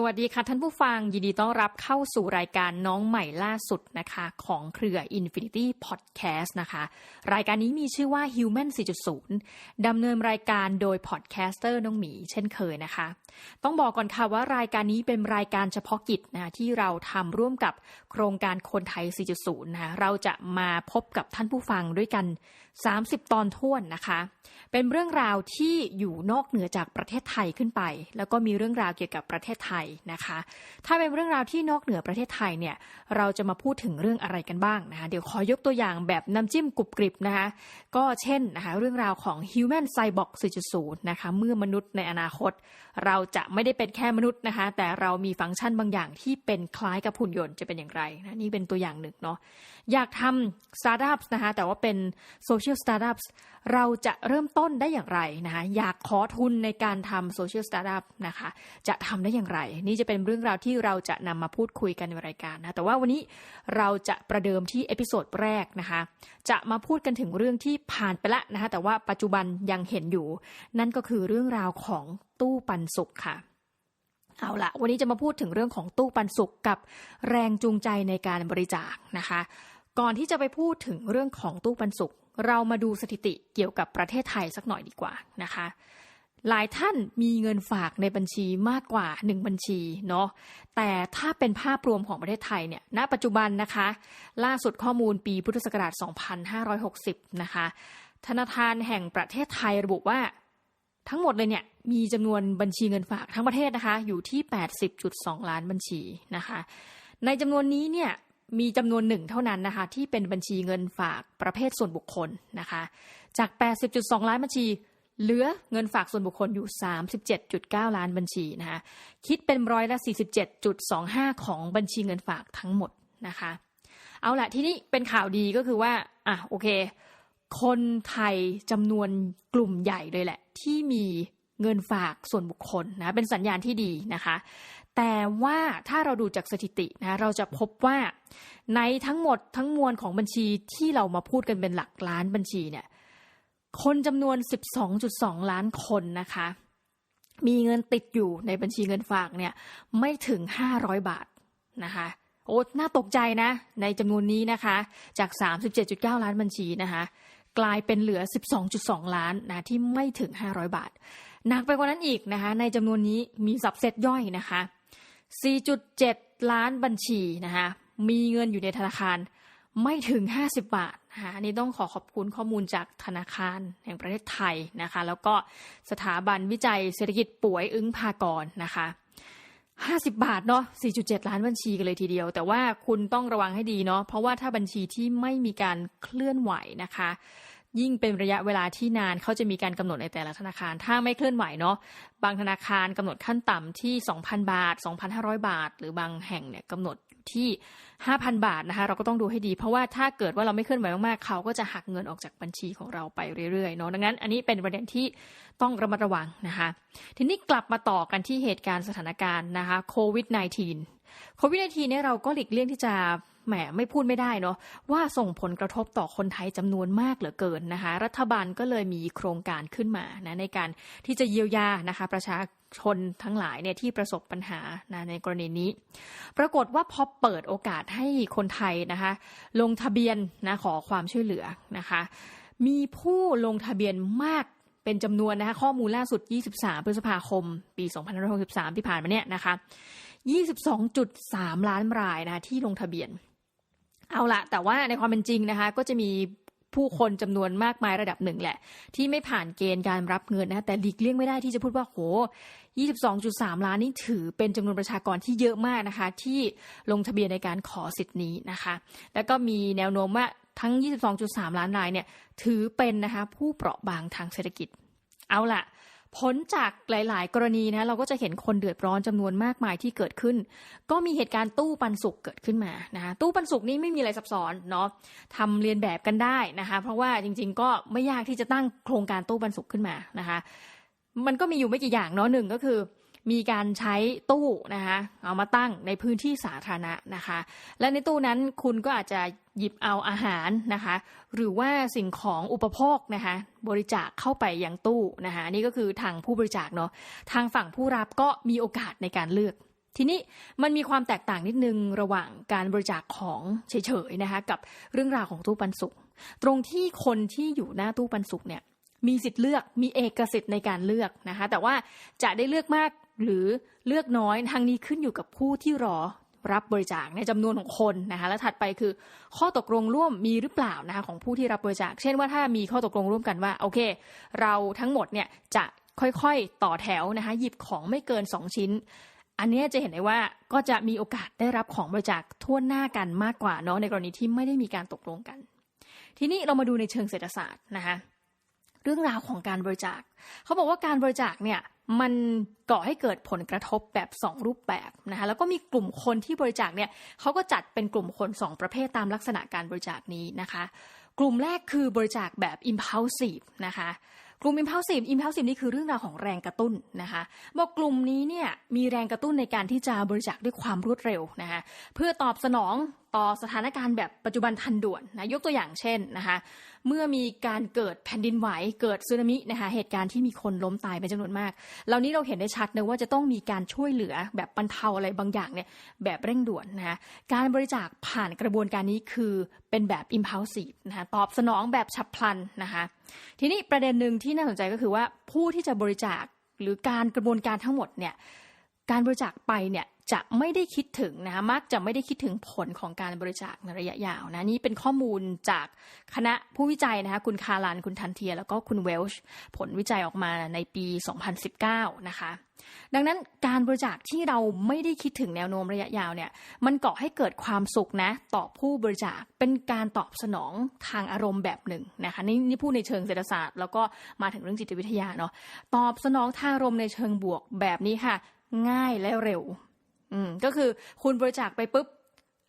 สวัสดีค่ะท่านผู้ฟังยินดีต้อนรับเข้าสู่รายการน้องใหม่ล่าสุดนะคะของเครือ Infinity Podcast นะคะ รายการนี้มีชื่อว่า Human 4.0 ดำเนินรายการโดยพอดแคสเตอร์น้องหมี เช่นเคยนะคะ ต้องบอกก่อนค่ะว่ารายการนี้เป็นรายการเฉพาะกิจนะที่เราทำร่วมกับโครงการคนไทย 4.0 นะคะเราจะมาพบกับท่านผู้ฟังด้วยกัน 30 ตอนท่วนนะคะ เป็นเรื่องราวที่อยู่นอกเหนือจากประเทศไทยขึ้นไป แล้วก็มีเรื่องราวเกี่ยวกับประเทศไทยนะคะ ถ้าเป็นเรื่องราวที่นอกเหนือประเทศไทยเนี่ยเราจะมาพูดถึงเรื่องอะไรกันบ้างนะคะเดี๋ยวขอยกตัวอย่างแบบน้ำจิ้มกรุบกริบนะคะก็เช่นนะคะเรื่องราวของ Human Cyborg 4.0 นะคะเมื่อมนุษย์ในอนาคต เราจะไม่ได้เป็นแค่มนุษย์นะคะแต่เรามีฟังก์ชันบางอย่างที่เป็นคล้ายกับหุ่นยนต์จะเป็นอย่างไรนะนี่เป็นตัวอย่างหนึ่งเนาะอยากทำสตาร์ทอัพนะคะแต่ว่าเป็นโซเชียลสตาร์ทอัพเราจะเริ่มต้นได้อย่างไรนะคะอยากขอทุนในการทำโซเชียลสตาร์ทอัพนะคะจะทำได้อย่างไรนี่จะเป็นเรื่องราวที่เราจะนำมาพูดคุยกันในรายการนะ แต่ว่าวันนี้เราจะประเดิมที่เอพิโซดแรกนะคะ จะมาพูดกันถึงเรื่องที่ผ่านไปละนะคะ แต่ว่าปัจจุบันยังเห็นอยู่ นั่นก็คือเรื่องราวของตู้ปันสุขค่ะเอาละวันนี้จะมาพูดถึงเรื่องของตู้ปันสุขกับแรงจูงใจในการบริจาคนะคะ ก่อนที่จะไปพูดถึงเรื่องของตู้ปันสุข เรามาดูสถิติเกี่ยวกับประเทศไทยสักหน่อยดีกว่านะคะ หลายท่านมีเงินฝากในบัญชีมากกว่า 1 บัญชีเนาะแต่ถ้าเป็นภาพรวมของประเทศไทยเนี่ยณปัจจุบันนะคะ ล่าสุดข้อมูลปีพุทธศักราช 2560 นะคะ ธนาคารแห่งประเทศไทยระบุว่าทั้งหมดเลยเนี่ยมีจำนวนบัญชีเงินฝากทั้งประเทศนะคะ อยู่ที่ 80.2 ล้านบัญชีนะคะ ในจำนวนนี้เนี่ยมีจำนวนหนึ่งเท่านั้นนะคะ ที่เป็นบัญชีเงินฝากประเภทส่วนบุคคลนะคะ จาก 80.2 ล้านบัญชี เหลือเงินฝากส่วนบุคคลอยู่ 37.9 ล้านบัญชีนะคะคิดเป็นร้อยละ 47.25 ของบัญชีเงินฝากทั้งหมดนะคะ เอาละที่นี้เป็นข่าวดีก็คือว่าอะโอเค คนไทยจำนวนกลุ่มใหญ่เลยแหละ ที่มีเงินฝากส่วนบุคคลนะเป็นสัญญาณที่ดีนะคะ แต่ว่าถ้าเราดูจากสถิตินะเราจะพบว่าในทั้งหมดทั้งมวลของบัญชีที่เรามาพูดกันเป็นหลักล้านบัญชีเนี่ย คนจำนวน 12.2 ล้านคนนะคะ มีเงินติดอยู่ในบัญชีเงินฝากเนี่ยไม่ถึง 500 บาทนะคะโอ้น่าตกใจนะ ในจำนวนนี้นะคะ จาก 37.9 ล้านบัญชีนะคะ กลายเป็นเหลือ 12.2 ล้านนะที่ไม่ถึง 500 บาท หนักไปกว่านั้นอีกนะคะ ในจำนวนนี้มีสับเซตย่อยนะคะ 4.7 ล้านบัญชีนะคะ มีเงินอยู่ในธนาคาร ไม่ถึง 50 บาทนะคะอันนี้ต้องขอขอบคุณข้อมูลจากธนาคารแห่งประเทศไทยนะคะ แล้วก็สถาบันวิจัยเศรษฐกิจป่วยอึ้งพากรนะคะ50 บาทเนาะ 4.7 ล้านบัญชีกันเลยทีเดียว แต่ว่าคุณต้องระวังให้ดีเนาะ เพราะว่าถ้าบัญชีที่ไม่มีการเคลื่อนไหวนะคะ ยิ่งเป็นระยะเวลาที่นานเขาจะมีการกำหนดในแต่ละธนาคาร ถ้าไม่เคลื่อนไหวเนาะ บางธนาคารกำหนดขั้นต่ำที่ 2,000 บาท 2,500 บาท หรือบางแห่งเนี่ยกำหนด ที่ 5,000 บาทนะคะ เราก็ต้องดูให้ดี เพราะว่าถ้าเกิดว่าเราไม่เคลื่อนไหวมากๆ เขาก็จะหักเงินออกจากบัญชีของเราไปเรื่อยๆเนาะดังนั้น อันนี้เป็นประเด็นที่ต้องระมัดระวังนะคะ ทีนี้กลับมาต่อกันที่เหตุการณ์สถานการณ์นะคะโควิด -19 โควิด -19 เนี่ยเราก็หลีกเลี่ยงที่จะแหมไม่พูดไม่ได้เนาะว่าส่งผลกระทบต่อคนไทยจำนวนมากเหลือเกินนะคะ รัฐบาลก็เลยมีโครงการขึ้นมานะในการที่จะเยียวยานะคะ ประชา ชนทั้งหลายเนี่ยที่ประสบปัญหานะในกรณีนี้ ปรากฏว่าพอเปิดโอกาสให้คนไทยนะคะลงทะเบียนนะขอความช่วยเหลือนะคะมีผู้ลงทะเบียนมากเป็นจำนวนนะคะข้อมูลล่าสุด 23 พฤษภาคม ปี 2563 ที่ผ่านมาเนี่ยนะคะ 22.3 ล้านรายนะคะที่ลงทะเบียน เอาละแต่ว่าในความเป็นจริงนะคะก็จะมี ผู้คนจำนวนมากมายระดับหนึ่งแหละ ที่ไม่ผ่านเกณฑ์การรับเงินนะแต่หลีกเลี่ยงไม่ได้ที่จะพูดว่าโห 22.3 ล้านนี่ถือเป็นจำนวนประชากรที่เยอะมากนะคะ ที่ลงทะเบียนในการขอสิทธินี้นะคะ แล้วก็มีแนวโน้มว่าทั้ง 22.3 ล้านรายเนี่ยถือเป็นนะคะผู้เปราะบางทางเศรษฐกิจ เอาล่ะ ผลจากหลาย ๆ กรณีนะเราก็จะเห็นคนเดือดร้อนจำนวนมากมายที่เกิดขึ้น ก็มีเหตุการณ์ตู้ปันสุกเกิดขึ้นมานะคะตู้ปันสุกนี่ไม่มีอะไรซับซ้อนเนาะทำเรียนแบบกันได้นะคะ เพราะว่าจริง ๆ ก็ไม่ยากที่จะตั้งโครงการตู้ปันสุกขึ้นมานะคะ มันก็มีอยู่ไม่กี่อย่างเนาะหนึ่งก็คือ มีการใช้ตู้นะคะเอามาตั้งในพื้นที่สาธารณะนะคะ และในตู้นั้นคุณก็อาจจะหยิบเอาอาหารนะคะ หรือว่าสิ่งของอุปโภคนะคะบริจาคเข้าไปยังตู้นะคะนี่ก็คือทางผู้บริจาคเนาะทางฝั่งผู้รับก็มีโอกาสในการเลือกทีนี้มันมีความแตกต่างนิดนึงระหว่างการบริจาคของเฉยๆนะคะกับเรื่องราวของตู้ปันสุขตรงที่คนที่อยู่หน้าตู้ปันสุขเนี่ยมีสิทธิ์เลือกมีเอกสิทธิ์ในการเลือกนะคะแต่ว่าจะได้เลือกมาก หรือเลือกน้อยทางนี้ขึ้นอยู่กับผู้ที่รอรับบริจาคในจำนวนของคนนะคะและถัดไปคือ ข้อตกลงร่วมมีหรือเปล่านะคะของผู้ที่รับบริจาค เช่นว่าถ้ามีข้อตกลงร่วมกันว่าโอเค เราทั้งหมดเนี่ยจะค่อยๆต่อแถวนะคะหยิบของไม่เกิน 2 ชิ้น อันนี้จะเห็นได้ว่าก็จะมีโอกาสได้รับของบริจาคทั่วหน้ากันมากกว่าเนาะในกรณีที่ไม่ได้มีการตกลงกัน ทีนี้เรามาดูในเชิงเศรษฐศาสตร์นะคะ เรื่องราวของการบริจาค เขาบอกว่าการบริจาคเนี่ยมันก่อให้เกิดผลกระทบแบบ 2 รูปแบบนะคะแล้วก็มีกลุ่มคนที่บริจาคเนี่ยเขาก็จัดเป็นกลุ่มคน 2 ประเภทตามลักษณะการบริจาคนี้นะคะ กลุ่มแรกคือบริจาคแบบ impulsive นะคะกลุ่ม impulsive impulsive นี่คือเรื่องราวของแรงกระตุ้นนะคะบอกกลุ่มนี้เนี่ยมีแรงกระตุ้นในการที่จะบริจาคด้วยความรวดเร็วนะคะเพื่อตอบสนองต่อสถานการณ์แบบปัจจุบันทันด่วนนะยกตัวอย่างเช่นนะคะเมื่อมีการเกิดแผ่นดินไหวเกิดสึนามินะคะเหตุการณ์ที่มีคนล้มตายเป็นจำนวนมากเหล่านี้เราเห็นได้ชัดนะว่าจะต้องมีการช่วยเหลือแบบบรรเทาอะไรบางอย่างเนี่ยแบบเร่งด่วนนะคะการบริจาคผ่านกระบวนการนี้คือเป็นแบบ impulsive นะคะตอบสนองแบบฉับพลันนะคะทีนี้ประเด็นหนึ่งที่น่าสนใจก็คือว่าผู้ที่จะบริจาคหรือการกระบวนการทั้งหมดเนี่ยการบริจาคไปเนี่ย จะไม่ได้คิดถึงนะคะมักจะไม่ได้คิดถึงผลของการบริจาคในระยะยาวนะนี่เป็นข้อมูลจากคณะผู้วิจัยนะคะคุณคารันคุณทันเทีย แล้วก็คุณเวลช์ผลวิจัยออกมาในปี 2019 นะคะดังนั้นการบริจาคที่เราไม่ได้คิดถึงแนวโน้มระยะยาวเนี่ยมันก่อให้เกิดความสุขนะต่อผู้บริจาคเป็นการตอบสนองทางอารมณ์แบบหนึ่งนะคะนี่นี่พูดในเชิงเศรษฐศาสตร์ แล้วก็มาถึงเรื่องจิตวิทยาเนาะตอบสนองทางอารมณ์ในเชิงบวกแบบนี้ค่ะ ง่ายและเร็ว อืมก็คือคุณบริจาคไปปุ๊บ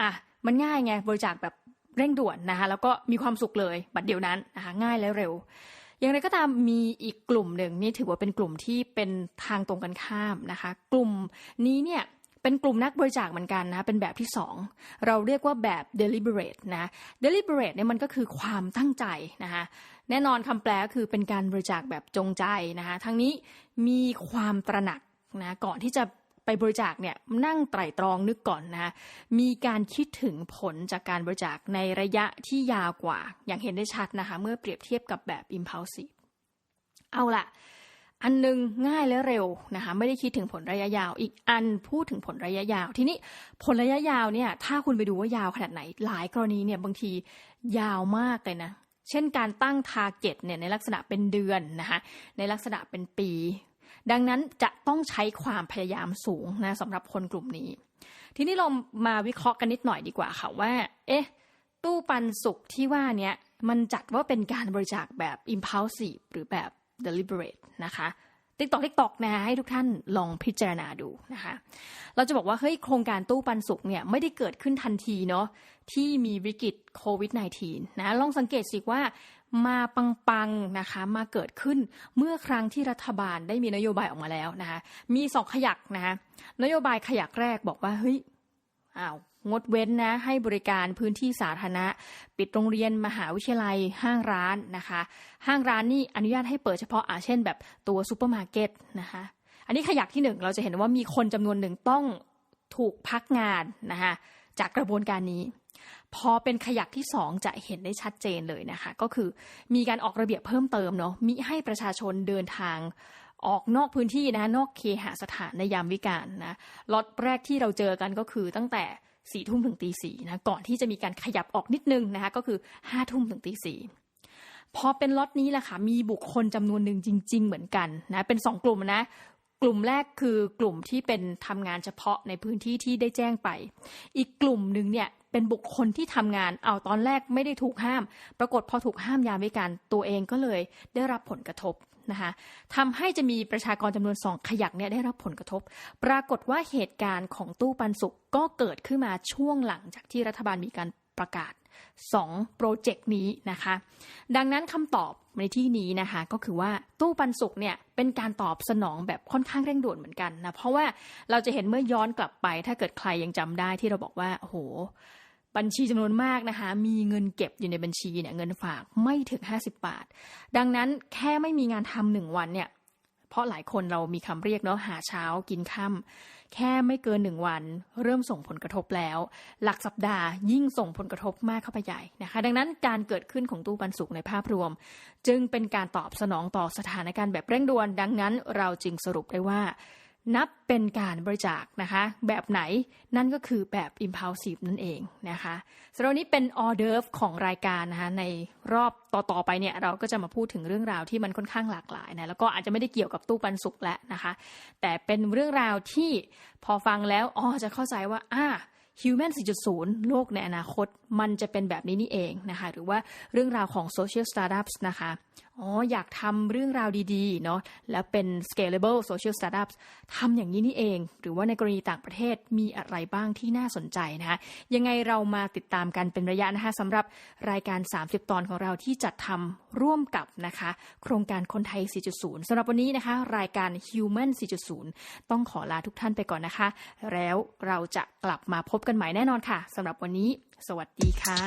อะมันง่ายไงบริจาคแบบเร่งด่วนนะคะแล้วก็มีความสุขเลยบัดเดียวนั้นนะคะง่ายและเร็ว อย่างไรก็ตามมีอีกกลุ่มหนึ่งนี่ถือว่าเป็นกลุ่มที่เป็นทางตรงกันข้ามนะคะ กลุ่มนี้เนี่ยเป็นกลุ่มนักบริจาคเหมือนกันนะเป็นแบบที่สองเราเรียกว่าแบบ deliberate นะ deliberate เนี่ยมันก็คือความตั้งใจนะคะแน่นอนคำแปลก็คือเป็นการบริจาคแบบจงใจนะคะทั้งนี้มีความตระหนักนะก่อนที่จะ ไปบริจาคเนี่ยนั่งไตร่ตรองนึกก่อนนะมีการคิดถึงผลจากการบริจาคในระยะที่ยาวกว่า อย่างเห็นได้ชัดนะคะ เมื่อเปรียบเทียบกับแบบ impulsive เอาละอันนึงง่ายและเร็วนะคะไม่ได้คิดถึงผลระยะยาว อีกอันพูดถึงผลระยะยาว ทีนี้ผลระยะยาวเนี่ยถ้าคุณไปดูว่ายาวขนาดไหน หลายกรณีเนี่ยบางทียาวมากเลยนะเช่นการตั้งทาร์เก็ตเนี่ยในลักษณะเป็นเดือนนะคะในลักษณะเป็นปี ดังนั้นจะต้องใช้ความพยายามสูงนะสำหรับคนกลุ่มนี้ ทีนี้เรามาวิเคราะห์กันนิดหน่อยดีกว่าค่ะว่า เอ๊ะ ตู้ปันสุขที่ว่าเนี้ยมันจัดว่าเป็นการบริจาคแบบ impulsive หรือแบบ deliberate นะคะ ติ๊กตอกติ๊กตอกนะให้ทุกท่านลองพิจารณาดูนะคะ เราจะบอกว่าเฮ้ยโครงการตู้ปันสุขเนี่ยไม่ได้เกิดขึ้นทันทีเนาะที่มีวิกฤตโควิด -19 นะลองสังเกตสิว่ามาปังๆนะคะมาเกิดขึ้นเมื่อครั้งที่รัฐบาลได้มีนโยบายออกมาแล้วนะคะมีสองขยักนะคะนโยบายขยักแรกบอกว่าเฮ้ยอ้าว งดเว้นนะให้บริการพื้นที่สาธารณะ ปิดโรงเรียนมหาวิทยาลัยห้างร้านนะคะ ห้างร้านนี่อนุญาตให้เปิดเฉพาะอาเช่น แบบตัวซูเปอร์มาร์เก็ตนะคะ อันนี้ขยักที่หนึ่งเราจะเห็นว่ามีคนจำนวนหนึ่งต้องถูกพักงานนะคะจากกระบวนการนี้ พอเป็นขยักที่สองจะเห็นได้ชัดเจนเลยนะคะ ก็คือมีการออกระเบียบเพิ่มเติมเนาะมิให้ประชาชนเดินทางออกนอกพื้นที่นะคะนอกเคหสถานในยามวิกาลนะล็อตแรกที่เราเจอกันก็คือตั้งแต่ สี่ทุ่มถึงตีสี่นะก่อนที่จะมีการขยับออกนิดนึงนะคะก็คือห้าทุ่มถึงตีสี่พอเป็นล็อตนี้แหละค่ะมีบุคคลจำนวนหนึ่งจริง ๆ เหมือนกันนะเป็นสองกลุ่มนะกลุ่มแรกคือกลุ่มที่เป็นทำงานเฉพาะในพื้นที่ที่ได้แจ้งไป อีกกลุ่มหนึ่งเนี่ยเป็นบุคคลที่ทำงานเอาตอนแรกไม่ได้ถูกห้าม ปรากฏพอถูกห้ามยามวิการตัวเองก็เลยได้รับผลกระทบ นะคะทำให้จะมีประชากรจำนวนสองขยักเนี่ยได้รับผลกระทบ ปรากฏว่าเหตุการณ์ของตู้ปันสุกก็เกิดขึ้นมาช่วงหลังจากที่รัฐบาลมีการประกาศ2โปรเจกต์นี้นะคะ ดังนั้นคำตอบในที่นี้นะคะก็คือว่าตู้ปันสุกเนี่ยเป็นการตอบสนองแบบค่อนข้างเร่งด่วนเหมือนกันนะเพราะว่าเราจะเห็นเมื่อย้อนกลับไป ถ้าเกิดใครยังจำได้ที่เราบอกว่าโอ้โห บัญชีจำนวนมากนะคะ มีเงินเก็บอยู่ในบัญชีเนี่ยเงินฝากไม่ถึง 50 บาท ดังนั้นแค่ไม่มีงานทำหนึ่งวันเนี่ยเพราะหลายคนเรามีคำเรียกเนาะหาเช้ากินค่ำแค่ไม่เกินหนึ่งวัน เริ่มส่งผลกระทบแล้ว หลักสัปดาห์ยิ่งส่งผลกระทบมากเข้าไปใหญ่นะคะ ดังนั้นการเกิดขึ้นของตู้ปันสุกในภาพรวม จึงเป็นการตอบสนองต่อสถานการณ์แบบเร่งด่วน ดังนั้นเราจึงสรุปได้ว่า นับเป็นการบริจาคนะคะ แบบไหนนั่นก็คือแบบ impulsive นั่นเองนะคะสำหรับวันนี้เป็นออเดิร์ฟของรายการนะคะในรอบต่อๆไปเนี่ยเราก็จะมาพูดถึงเรื่องราวที่มันค่อนข้างหลากหลายนะแล้วก็อาจจะไม่ได้เกี่ยวกับตู้ปันสุกแล้วนะคะ แต่เป็นเรื่องราวที่พอฟังแล้วอ๋อจะเข้าใจว่าอ่า Human 4.0 โลกในอนาคตมันจะเป็นแบบนี้นี่เองนะคะ หรือว่าเรื่องราวของ Social Startups นะคะอ๋ออยากทำเรื่องราวดีๆเนาะแล้วเป็น scalable social startups ทำอย่างนี้นี่เอง หรือว่าในกรณีต่างประเทศมีอะไรบ้างที่น่าสนใจนะคะยังไงเรามาติดตามกันเป็นระยะนะคะสำหรับรายการ 30 ตอนของเราที่จัดทำร่วมกับนะคะ โครงการคนไทย 4.0สำหรับวันนี้นะคะ รายการ Human 4.0 ต้องขอลาทุกท่านไปก่อนนะคะ แล้วเราจะกลับมาพบกันใหม่แน่นอนค่ะสำหรับวันนี้ สวัสดีค่ะ